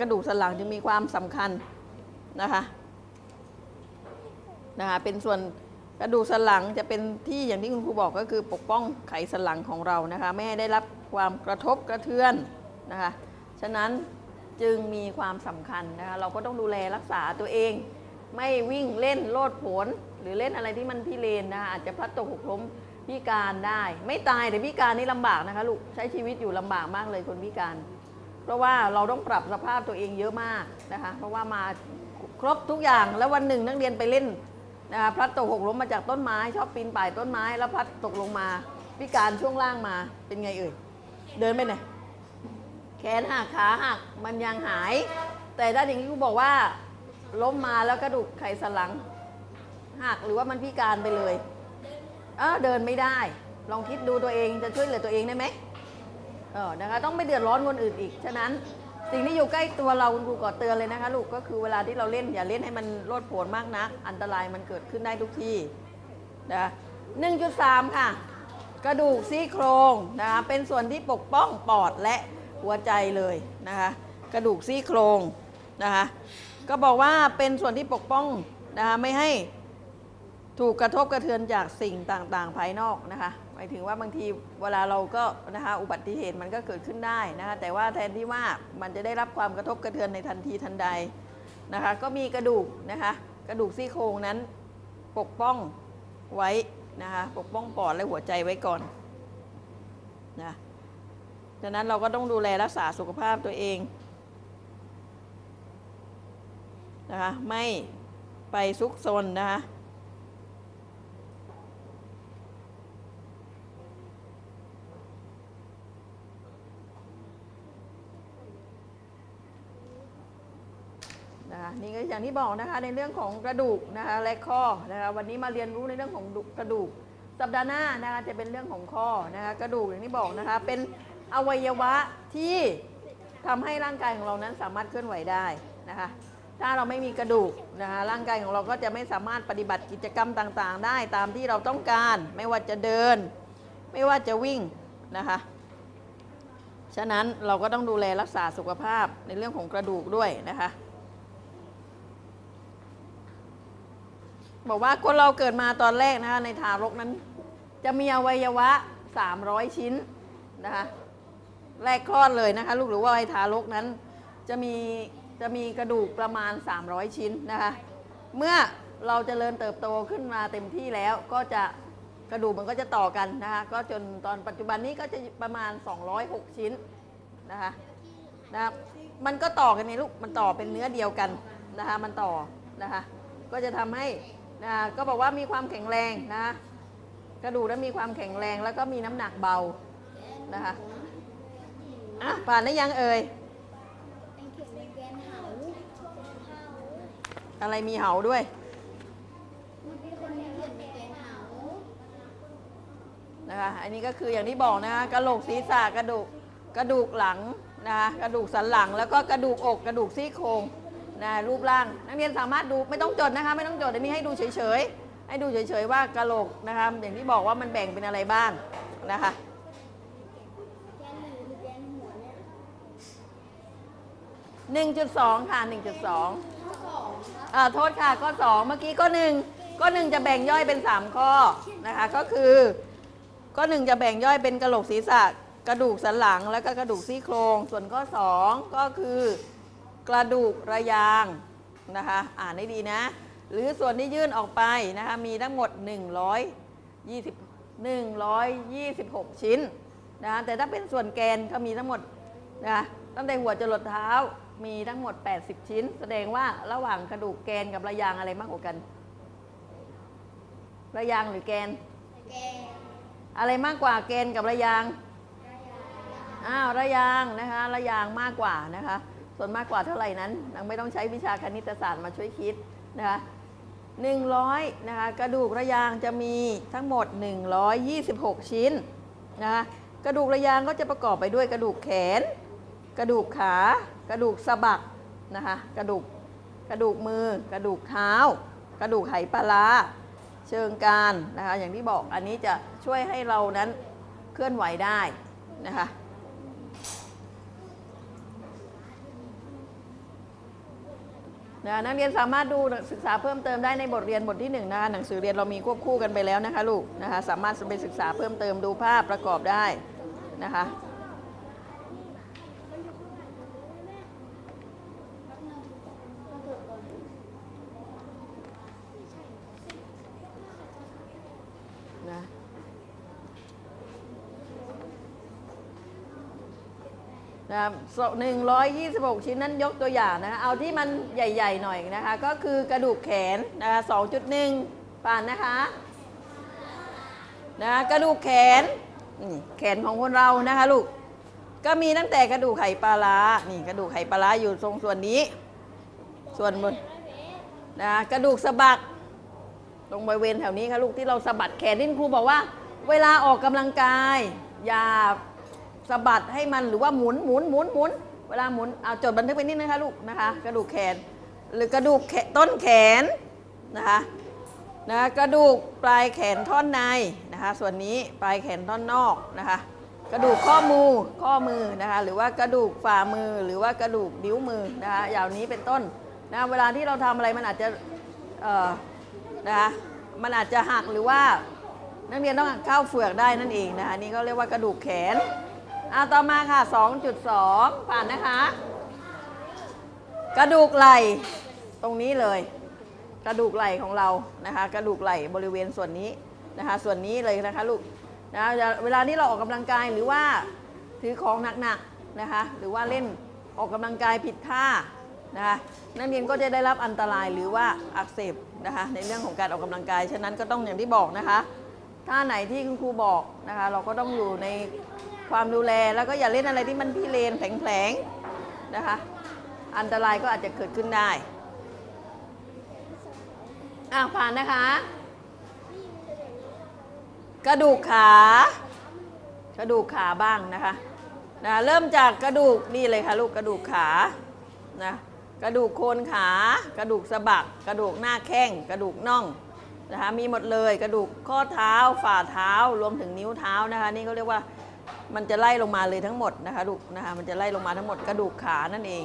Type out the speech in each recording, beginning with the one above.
กระดูกสันหลังจึงมีความสำคัญนะคะนะคะเป็นส่วนกระดูกสันหลังจะเป็นที่อย่างที่คุณครูบอกก็คือปกป้องไขสันหลังของเรานะคะไม่ให้ได้รับความกระทบกระเทือนนะคะฉะนั้นจึงมีความสำคัญนะคะเราก็ต้องดูแลรักษาตัวเอง ไม่วิ่งเล่นโลดโผนหรือเล่นอะไรที่มันพิเรนนะคะอาจจะพลัดตกหกล้มพิการได้ ไม่ตายแต่พิการนี่ลำบากนะคะลูกใช้ชีวิตอยู่ลำบากมากเลยคนพิการ เพราะว่าเราต้องปรับสภาพตัวเองเยอะมากนะคะ เพราะว่ามาครบทุกอย่างแล้ววันหนึ่งนักเรียนไปเล่นนะคะพลัดตกหกล้มมาจากต้นไม้ ชอบปีนป่ายต้นไม้ แล้วพลัดตกลงมา พิการช่วงล่างมาเป็นไงเอ่ยเดินไปไหนแขนหักขาหักมันยังหาย แต่ถ้านอย่างที่ครูบอกว่าล้มมาแล้วกระดูกไขสันหลังหักหรือว่ามันพิการไปเลย เออเดินไม่ได้ ลองคิดดูตัวเองจะช่วยเหลือตัวเองได้ไหม เออนะคะต้องไม่เดือดร้อนคนอื่นอีก ฉะนั้นสิ่งที่อยู่ใกล้ตัวเราคุณครูก่อเตือนเลยนะคะลูกก็คือเวลาที่เราเล่นอย่าเล่นให้มันโลดโผนมากนัก อันตรายมันเกิดขึ้นได้ทุกที่นะหนึ่งจุดสามค่ะ กระดูกซี่โครงนะคะเป็นส่วนที่ปกป้องปอดและหัวใจเลยนะคะกระดูกซี่โครงนะคะก็บอกว่าเป็นส่วนที่ปกป้องนะคะไม่ให้ถูกกระทบกระเทือนจากสิ่งต่างๆภายนอกนะคะ มายถึงว่าบางทีเวลาเราก็นะคะอุบัติเหตุมันก็เกิดขึ้นได้นะคะแต่ว่าแทนที่ว่ามันจะได้รับความกระทบกระเทือนในทันทีทันใดนะคะก็มีกระดูกนะคะกระดูกซี่โครงนั้นปกป้องไว้นะคะปกป้องปอดและหัวใจไว้ก่อนนะดังนั้นเราก็ต้องดูแลรักษาสุขภาพตัวเองนะคะไม่ไปซุกซนนะคะ นี่ก็อย่างที่บอกนะคะในเรื่องของกระดูกนะคะและข้อนะคะวันนี้มาเรียนรู้ในเรื่องของกระดูก สัปดาห์หน้านะคะจะเป็นเรื่องของข้อนะคะกระดูกอย่างที่บอกนะคะเป็นอวัยวะที่ทำให้ร่างกายของเรานั้นสามารถเคลื่อนไหวได้นะคะถ้าเราไม่มีกระดูกนะคะร่างกายของเราก็จะไม่สามารถปฏิบัติกิจกรรมต่างๆ ได้ตามที่เราต้องการ ไม่ว่าจะเดิน ไม่ว่าจะวิ่งนะคะฉะนั้นเราก็ต้องดูแลรักษาสุขภาพในเรื่องของกระดูกด้วยนะคะ บอกว่าคนเราเกิดมาตอนแรกนะคะในทารกนั้น จะมีอวัยวะ 300 ชิ้นนะคะแรกคลอดเลยนะคะลูกหรือว่าไอ้ทารกนั้น จะมีจะมีกระดูกประมาณ 300 ชิ้นนะคะเมื่อเราจเจริญเติบโตขึ้นมาเต็มที่แล้วก็จะกระดูกมันก็จะต่อกันนะคะก็จนตอนปัจจุบันนี้ก็จะประมาณ 206 ชิ้นนะคะนะมันก็ต่อกันนี่ลูกมันต่อเป็นเนื้อเดียวกันนะคะมันต่อนะคะก็จะทำให้ นะก็บอกว่ามีความแข็งแรงนะกระดูกนั้นมีความแข็งแรงแล้วก็มีน้ำหนักเบานะคะอะผ่านได้ยังเอ่ยอะไรมีเหาด้วยนเป็นคนในเข็มในแกนเหานะคะอันนี้ก็คืออย่างที่บอกนะคะกระโหลกศีรษะกระดูกกระดูกหลังนะคะกระดูกสันหลังแล้วก็กระดูกอกกระดูกซี่โครง นะรูปร่าง นักเรียนสามารถดูไม่ต้องจดนะคะ ไม่ต้องจดอันนี้ให้ดูเฉยๆ ให้ดูเฉยๆว่ากระโหลกนะคะอย่างที่บอกว่ามันแบ่งเป็นอะไรบ้างนะคะหนึ่งคือแกนหัวเนี่ย1.2ค่ะ1.2ข้อสองอ่าโทษค่ะข้อ2เมื่อกี้ข้อหนึ่งข้อหนึ่งจะแบ่งย่อยเป็น3ข้อนะคะก็คือข้อหนึ่งจะแบ่งย่อยเป็นกระโหลกศีรษะกระดูกสันหลัง แล้วก็กระดูกซี่โครง ส่วนข้อ2ก็คือ กระดูกระยางนะคะอ่านให้ดีนะ หรือส่วนที่ยื่นออกไปนะคะมีทั้งหมด 120 126 ชิ้นนะคะแต่ถ้าเป็นส่วนแกนก็มีทั้งหมดนะคะตั้งแต่หัวจรดเท้ามีทั้งหมด 80 ชิ้น แสดงว่าระหว่างกระดูกแกนกับระยางอะไรมากกว่ากัน ระยางหรือแกนแกนอะไรมากกว่าแกนกับระยางอ้าวระยางนะคะ ระยางมากกว่านะคะ ส่วนมากกว่าเท่าไหร่นั้นยังไม่ต้องใช้วิชาคณิตศาสตร์มาช่วยคิดนะคะหนึ่งร้อยนะคะกระดูกระยางจะมีทั้งหมด 126 ชิ้นนะคะกระดูกระยางก็จะประกอบไปด้วยกระดูกแขน กระดูกขา กระดูกสะบักนะคะกระดูกกระดูกมือ กระดูกเท้า กระดูกไหปลาร้าเชิงกานนะคะอย่างที่บอกอันนี้จะช่วยให้เรานั้นเคลื่อนไหวได้นะคะ นะนักเรียนสามารถดูศึกษาเพิ่มเติมได้ในบทเรียนบทที่หนึ่งนะคะหนังสือเรียนเรามีควบคู่กันไปแล้วนะคะลูกนะคะสามารถไปศึกษาเพิ่มเติมดูภาพประกอบได้นะคะ นะครับหนึ่งร้อยยี่สิบหกชิ้นนั้นยกตัวอย่างนะคะเอาที่มันใหญ่ ๆ หน่อยนะคะ ก็คือกระดูกแขนนะคะสองจุดหนึ่งป่านนะคะนะกระดูกแขนแขนของคนเรานะคะลูกก็มีตั้งแต่กระดูกไข่ปลาร้านี่กระดูกไข่ปลาร้าอยู่ตรงส่วนนี้ ส่วนบนนะกระดูกสะบักตรงบริเวณแถวนี้ค่ะลูกที่เราสะบัดแขนที่คุณครูบอกว่า เวลาออกกำลังกายอย่า สะบัดให้มันหรือว่าหมุนหมุนหมุนหมุนเวลาหมุนเอาจดบันทึกไปนิดนะคะลูกนะคะ กระดูกแขน หรือกระดูกต้นแขนนะคะนะกระดูกปลายแขนท่อนในนะคะ ส่วนนี้ปลายแขนท่อนนอกนะคะ กระดูกข้อมือข้อมือนะคะ หรือว่ากระดูกฝ่ามือหรือว่ากระดูกนิ้วมือนะคะอย่างนี้เป็นต้นนะเวลาที่เราทำอะไรมันอาจจะเอ่อนะคะมันอาจจะหักหรือว่านักเรียนต้องเข้าเฟือกได้นั่นเองนะคะนี่ก็เรียกว่ากระดูกแขน อ่าต่อมาค่ะ 2.2 ผ่านนะคะ กระดูกไหล่ตรงนี้เลย กระดูกไหล่ของเรานะคะ กระดูกไหล่บริเวณส่วนนี้นะคะ ส่วนนี้เลยนะคะลูกนะเวลาที่เราออกกำลังกายหรือว่าถือของหนักๆนะคะ หรือว่าเล่นออกกำลังกายผิดท่านะคะนักเรียนก็จะได้รับอันตรายหรือว่าอักเสบนะคะในเรื่องของการออกกำลังกาย ฉะนั้นก็ต้องอย่างที่บอกนะคะท่าไหนที่คุณครูบอกนะคะ เราก็ต้องอยู่ใน ความดูแลแล้วก็อย่าเล่นอะไรที่มันพิเรนแผลงๆนะคะ อันตรายก็อาจจะเกิดขึ้นได้อะผ่านนะคะ กระดูกขา กระดูกขาบ้างนะคะนะเริ่มจากกระดูกนี่เลยค่ะลูกกระดูกขานะกระดูกโคนขา กระดูกสะบัก กระดูกหน้าแข้งกระดูกน่องนะคะมีหมดเลยกระดูกข้อเท้าฝ่าเท้ารวมถึงนิ้วเท้านะคะ นี่เขาเรียกว่า มันจะไล่ลงมาเลยทั้งหมดนะคะลูกนะคะมันจะไล่ลงมาทั้งหมดกระดูกขานั่นเอง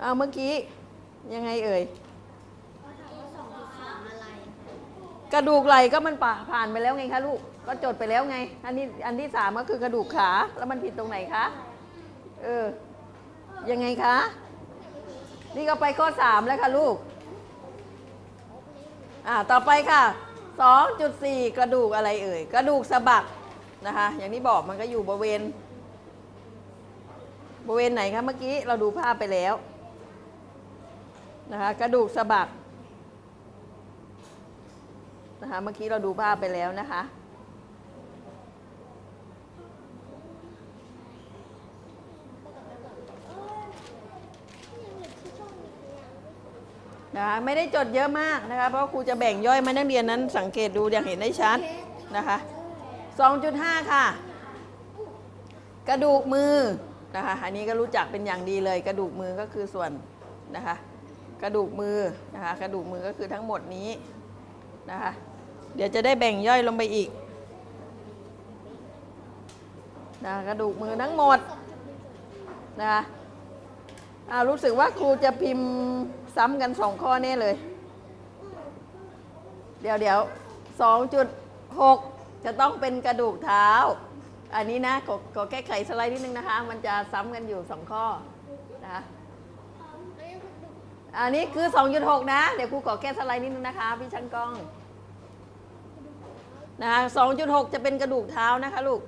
เอาเมื่อกี้ยังไงเอ่ยกระดูกไหล่ก็มันป่าผ่านไปแล้วไงคะลูกก็จดไปแล้วไง อันนี้อันที่สามก็คือกระดูกขาแล้วมันผิดตรงไหนคะเออยังไงคะ นี่ก็ไปข้อสามแล้วค่ะลูก อ่า ต่อไปค่ะสองจุดสี่กระดูกอะไรเอ่ย กระดูกสะบักนะคะ อย่างที่บอกมันก็อยู่บริเวณ บริเวณไหนคะเมื่อกี้เราดูภาพไปแล้วนะคะ กระดูกสะบักนะคะ เมื่อกี้เราดูภาพไปแล้วนะคะ นะคะไม่ได้จดเยอะมากนะคะเพราะครูจะแบ่งย่อยมานักเรียนนั้นสังเกตดูอย่างเห็นได้ชัดนะคะ2.5 ค่ะ กระดูกมือนะคะอันนี้ก็รู้จักเป็นอย่างดีเลย กระดูกมือก็คือส่วนนะคะกระดูกมือนะคะกระดูกมือก็คือทั้งหมดนี้นะคะเดี๋ยวจะได้แบ่งย่อยลงไปอีกนะกระดูกมือทั้งหมดนะคะรู้สึกว่าครูจะพิมพ์ ซ้ำกันสองข้อแน่เลย เดี๋ยวเดี๋ยวสองจุดหกจะต้องเป็นกระดูกเท้า อันนี้นะขอขอแก้ไขสไลด์นิดนึงนะคะ มันจะซ้ำกันอยู่สองข้อนะคะอันนี้คือ 2.6 นะ เดี๋ยวครูขอแก้สไลด์นิดนึงนะคะ พี่ช่างกล้อง นะคะ2.6 จะเป็นกระดูกเท้านะคะลูก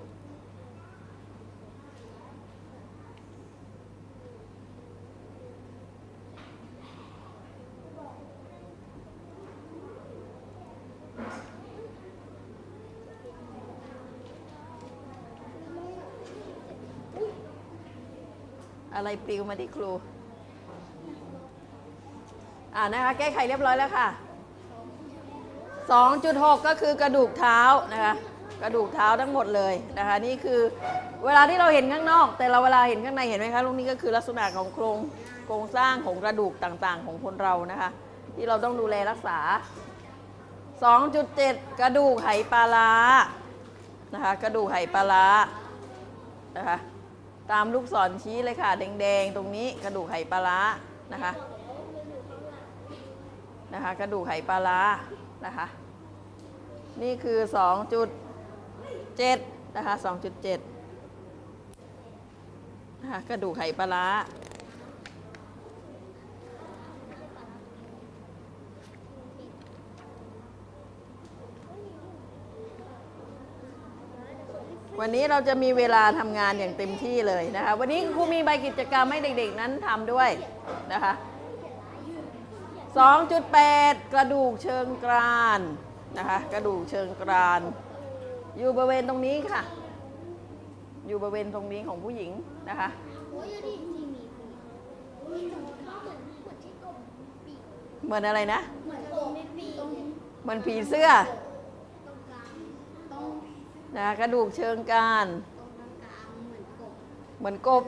อะไรปลิวมาที่ครู อ่านะคะ แก้ไขเรียบร้อยแล้วค่ะ 2.6 ก็คือกระดูกเท้านะคะ กระดูกเท้าทั้งหมดเลยนะคะ นี่คือเวลาที่เราเห็นข้างนอก แต่เราเวลาเห็นข้างในเห็นไหมคะลูกนี่ก็คือลักษณะของโครงโครงสร้างของกระดูกต่างๆ ของคนเรานะคะ ที่เราต้องดูแลรักษา 2.7 กระดูกไหปลาร้านะคะ กระดูกไหปลาร้านะคะ ตามลูกศรชี้เลยค่ะ แดงๆ ตรงนี้กระดูกไหปลาร้านะคะนะคะ กระดูกไหปลาร้านะคะ นี่คือ 2.7 นะคะ 2.7นะคะกระดูกไหปลาร้า วันนี้เราจะมีเวลาทำงานอย่างเต็มที่เลยนะคะ วันนี้ครูมีใบกิจกรรมให้เด็กๆนั้นทำด้วยนะคะ 2.8 กระดูกเชิงกรานนะคะ กระดูกเชิงกราน อยู่บริเวณตรงนี้ค่ะ อยู่บริเวณตรงนี้ของผู้หญิงนะคะเหมือนอะไรนะ เหมือนกบไม่ปีกตรงเหมือนผีเสื้อ ตรงกลางตรง นะคะกระดูกเชิงกรานตรงกลางกลางเหมือนกบเหมือนกบ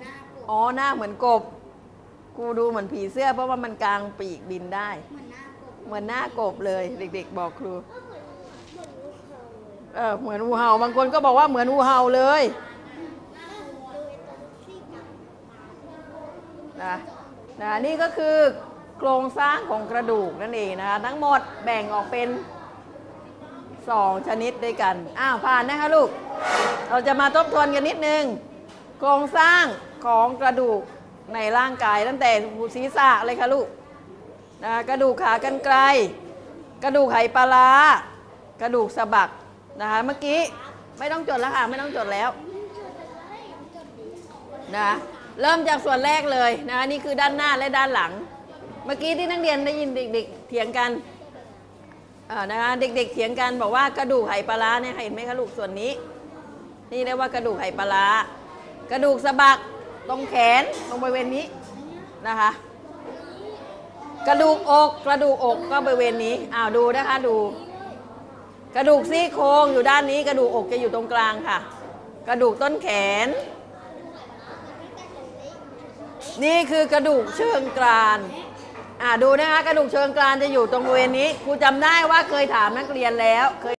อ๋อหน้าเหมือนกบ กูดูเหมือนผีเสื้อเพราะว่ามันกลางปีกบินได้ เหมือนหน้ากบเหมือนหน้ากบเลย เด็ก ๆ บอกครูก็เหมือนเหมือนลูกเขาเลยเออเหมือนงูเห่าบางคนก็บอกว่าเหมือนงูเห่าเลยหน้าดูตรงที่กับนะนะนี่ก็คือโครงสร้างของกระดูกนั่นเองนะคะทั้งหมดแบ่งออกเป็น 2 ชนิดด้วยกัน อ้าว ผ่านนะคะลูก เราจะมาทบทวนกันนิดนึง โครงสร้างของกระดูกในร่างกายตั้งแต่ศีรษะเลยค่ะลูกนะกระดูกขากรรไกร กระดูกไหปลาร้ากระดูกสะบักนะคะเมื่อกี้ไม่ต้องจดแล้วค่ะ ไม่ต้องจดแล้วนะเริ่มจากส่วนแรกเลยนะนี่คือด้านหน้าและด้านหลัง เมื่อกี้ที่นักเรียนได้ยินเด็กๆเถียงกัน นะคะเด็กๆเถียงกันบอกว่ากระดูกไหปลาร้าเนี่ยเห็นไหมคะลูกส่วนนี้ นี่เรียกว่ากระดูกไหปลาร้ากระดูกสะบักตรงแขนตรงบริเวณนี้นะคะ กระดูกอกกระดูกอกก็บริเวณนี้อ้าวดูนะคะดู กระดูกซี่โครงอยู่ด้านนี้ กระดูกอกจะอยู่ตรงกลางค่ะ กระดูกต้นแขน นี่คือกระดูกเชิงกราน อ่าดูนะคะกระดูกเชิงกรานจะอยู่ตรงบริเวณนี้ครูจำได้ว่าเคยถามนักเรียนแล้วเคย